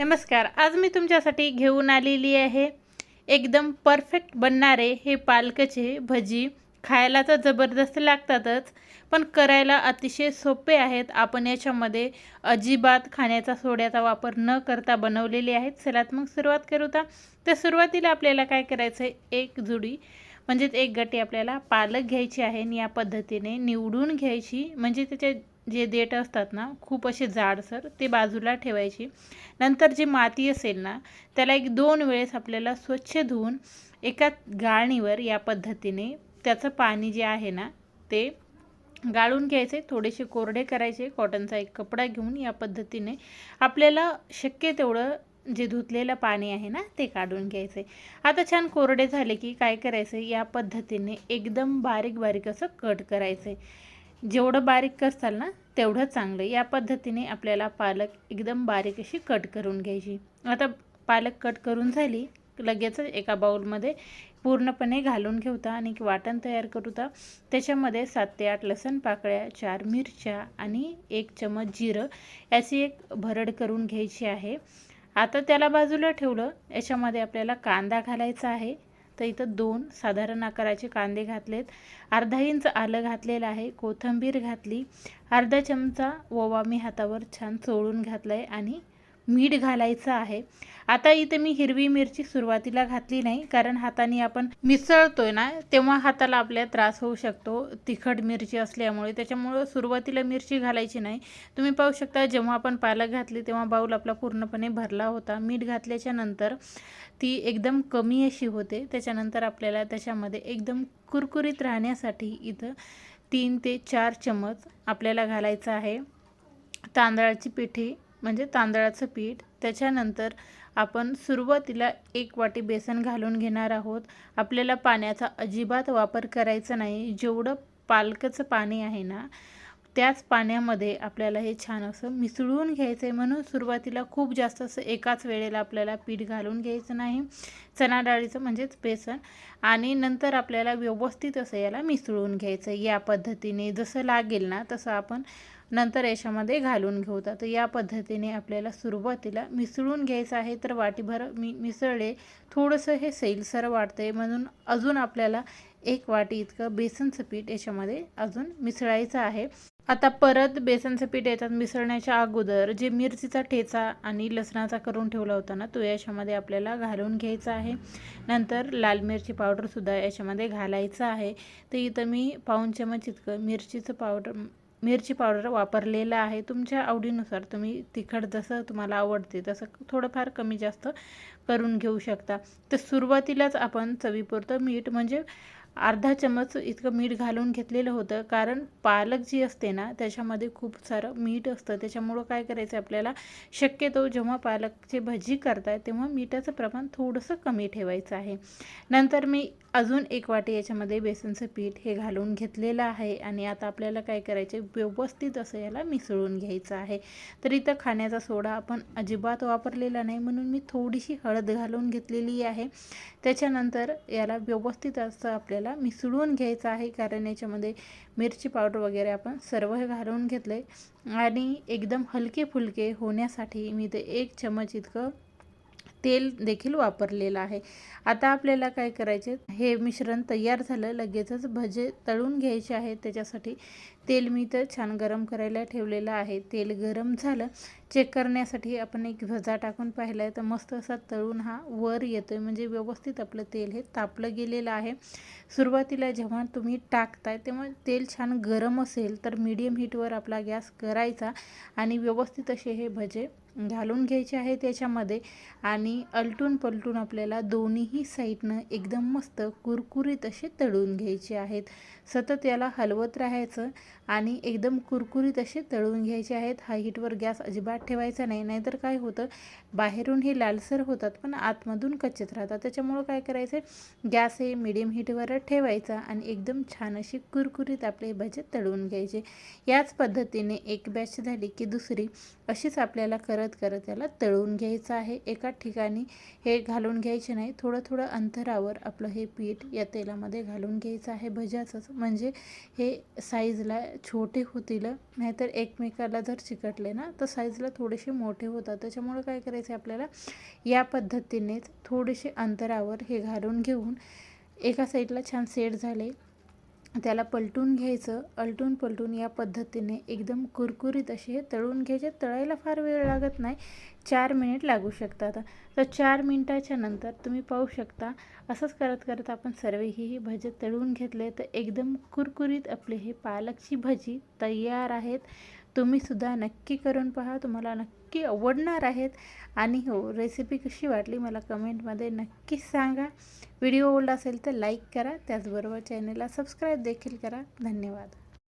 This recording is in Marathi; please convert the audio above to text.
नमस्कार आज मी तुमच्यासाठी घेऊन आलेली आहे एकदम परफेक्ट बनणारे हे पालकचे भजी. खायला तर जबरदस्त लागतातच पण करायला अतिशय सोपे आहेत. आपण याच्यामध्ये अजिबात खाण्याचा सोड्याचा वापर न करता बनवलेले आहेत. चलात मग सुरुवात करू तर सुरुवातीला आपल्याला काय करायचं आहे एक जुडी म्हणजेच एक गटी आपल्याला पालक घ्यायची आहे आणि या पद्धतीने निवडून घ्यायची. म्हणजे त्याच्या जे देठ असतात ना खूप असे जाडसर ते बाजूला ठेवायची. नंतर जी माती असेल ना त्याला एक दोन वेळेस आपल्याला स्वच्छ धुवून एका गाळणीवर या पद्धतीने त्याचं पाणी जे आहे ना ते गाळून घ्यायचे. थोडेसे कोरडे करायचे. कॉटनचा एक कपडा घेऊन या पद्धतीने आपल्याला शक्य तेवढं जे धुतलेलं पाणी आहे ना ते काढून घ्यायचे. आता छान कोरडे झाले की काय करायचं? या पद्धतीने एकदम बारीक बारीक असं कट करायचं. जेवढं बारीक करसाल ना तेवढं चांगलं. या पद्धतीने आपल्याला पालक एकदम बारीक अशी कट करून घ्यायची. आता पालक कट करून झाली लगेचच एका बाऊलमध्ये पूर्णपणे घालून घेऊता आणि वाटण तयार करूता. त्याच्यामध्ये सात ते आठ लसण पाकळ्या चार मिरच्या आणि एक चमच जिरं याची एक भरड करून घ्यायची आहे. आता त्याला बाजूला ठेवलं याच्यामध्ये आपल्याला कांदा घालायचा आहे. तर इथं दोन साधारण आकाराचे कांदे घातलेत. अर्धा इंच आलं घातलेलं आहे कोथिंबीर घातली. अर्धा चमचा ओवा मी हातावर छान चोळून घातला आहे आणि मीठ घालायचं आहे. आता इथे मी हिरवी मिरची सुरुवातीला घातली नाही कारण हाताने आपण मिसळतोय ना तेव्हा हाताला आपल्या त्रास होऊ शकतो. तिखट मिरची असल्यामुळे त्याच्यामुळं सुरुवातीला मिरची घालायची नाही. तुम्ही पाहू शकता जेव्हा आपण पालक घातली तेव्हा बाऊल आपला पूर्णपणे भरला होता. मीठ घातल्याच्या नंतर ती एकदम कमी अशी होते. त्याच्यानंतर आपल्याला त्याच्यामध्ये एकदम कुरकुरीत राहण्यासाठी इथं तीन ते चार चमच आपल्याला घालायचं आहे. तांदळाची पिठी म्हणजे तांदळाचं पीठ. त्याच्यानंतर आपण सुरुवातीला एक वाटी बेसन घालून घेणार आहोत. आपल्याला पाण्याचा अजिबात वापर करायचा नाही. जेवढं पालकचं पाणी आहे ना त्याच पाण्यामध्ये आपल्याला हे छान असं मिसळून घ्यायचं आहे म्हणून सुरुवातीला खूप जास्त असं एकाच वेळेला आपल्याला पीठ घालून घ्यायचं नाही. चणा डाळीचं म्हणजेच बेसन. आणि नंतर आपल्याला व्यवस्थित असं याला मिसळून घ्यायचं या पद्धतीने जसं लागेल ना तसं आपण नंतर याच्यामध्ये घालून घेऊ. तर या पद्धतीने आपल्याला सुरुवातीला मिसळून घ्यायचं आहे तर वाटीभर मी मिसळले. थोडंसं हे सैलसर वाटते म्हणून अजून आपल्याला एक वाटी इतकं बेसनचं पीठ याच्यामध्ये अजून मिसळायचं आहे. आता परत बेसनचं पीठ याच्यात मिसळण्याच्या अगोदर जे मिरचीचा ठेचा आणि लसणाचा करून ठेवला होता ना तो याच्यामध्ये आपल्याला घालून घ्यायचा आहे. नंतर लाल मिरची पावडरसुद्धा याच्यामध्ये घालायचं आहे. तर इथं मी पाऊन चमच इतकं मिरचीचं पावडर मिरची पावडर वापरलेला आहे. तुमच्या आवडीनुसार तुम्ही तिखट जसं तुम्हाला आवडते तसं थोडंफार कमी जास्त करून घेऊ शकता. तर सुरुवातीलाच आपण चवीपुरतं मीठ म्हणजे अर्धा चमच इतकं मीठ घालून घेतलेलं होतं. कारण पालक जी असते ना त्याच्यामध्ये खूप सारं मीठ असतं. त्याच्यामुळं काय करायचं आपल्याला? शक्यतो जेव्हा पालकची भजी करताय तेव्हा मिठाचं प्रमाण थोडंसं कमी ठेवायचं आहे. नंतर मी अजून एक वाटी याच्यामध्ये बेसनचं पीठ हे घालून घेतलेलं आहे आणि आता आपल्याला काय करायचं व्यवस्थित असं याला मिसळून घ्यायचं आहे. तर इथं खाण्याचा सोडा आपण अजिबात वापरलेला नाही. म्हणून मी थोडीशी हळद घालून घेतलेली आहे. त्याच्यानंतर याला व्यवस्थित असं आपल्याला मिसळून घ्यायचं आहे कारण याच्यामध्ये मिरची पावडर वगैरे आपण सर्व हे घालून घेतलं आहे आणि एकदम हलके फुलके होण्यासाठी मी ते एक चमच इतकं तेल देखील वापरलेलं आहे. आता आपल्याला काय करायचे? हे मिश्रण तयार झालं लगेचच भजे तळून घ्यायचे आहेत. त्याच्यासाठी तेल मी तर छान गरम करायला ठेवलेलं आहे. तेल गरम झालं चेक करण्यासाठी आपण एक भजा टाकून पाहिला आहे तर मस्त असा तळून हा वर येतो आहे म्हणजे व्यवस्थित आपलं तेल हे तापलं गेलेलं आहे. सुरुवातीला जेव्हा तुम्ही टाकताय तेव्हा तेल छान गरम असेल तर मीडियम हीटवर आपला गॅस करायचा आणि व्यवस्थित असे हे भजे घालून घ्यायचे आहे त्याच्यामध्ये. आणि अलटून पलटून आपल्याला दोन्हीही साईडनं एकदम मस्त कुरकुरीत असे तळून घ्यायचे आहेत. सतत याला हलवत राहायचं. आणि एकदम कुरकुरीत असे तळून घ्यायचे आहेत. हा हीटवर गॅस अजिबात ठेवायचा नाही. नाहीतर काय होतं बाहेरून हे लालसर होतात पण आतमधून कच्चेत राहतात. त्याच्यामुळं काय करायचं गॅस हे मिडियम हीटवर ठेवायचा आणि एकदम छान अशी कुरकुरीत आपले भजे तळून घ्यायचे. याच पद्धतीने एक बॅच झाली की दुसरी अशीच आपल्याला करत करत याला तळून घ्यायचं आहे. एका ठिकाणी हे घालून घ्यायचे नाही. थोडं थोडं अंतरावर आपलं हे पीठ या तेलामध्ये घालून घ्यायचं आहे. भज्याचंच. म्हणजे हे साईजला छोटे होतील नाहीतर एकमेकाला जर चिकटले ना तर साईजला थोडेसे मोठे होतात. त्याच्यामुळे काय करायचं आहे आपल्याला? या पद्धतीनेच थोडेसे अंतरावर हे घालून घेऊन एका साईडला छान सेट झाले. त्याला पलटून घ्यायचं. अलटून पलटून या पद्धतीने एकदम कुरकुरीत असे हे तळून घ्यायचे. तळायला फार वेळ लागत नाही. चार मिनिट लागू शकतात. तर चार मिनटाच्या नंतर तुम्ही पाहू शकता असंच करत करत आपण सर्वही ही भजे तळून घेतले. तर एकदम कुरकुरीत आपले हे पालकची भजी तयार आहेत. तुम्हीसुद्धा नक्की करून पहा. तुम्हाला नक्की आवडणार आहेत. आणि हो रेसिपी कशी वाटली मला कमेंटमध्ये नक्कीच सांगा. व्हिडिओ आवडला असेल तर लाईक करा. त्याचबरोबर चॅनलला सबस्क्राईब देखील करा. धन्यवाद.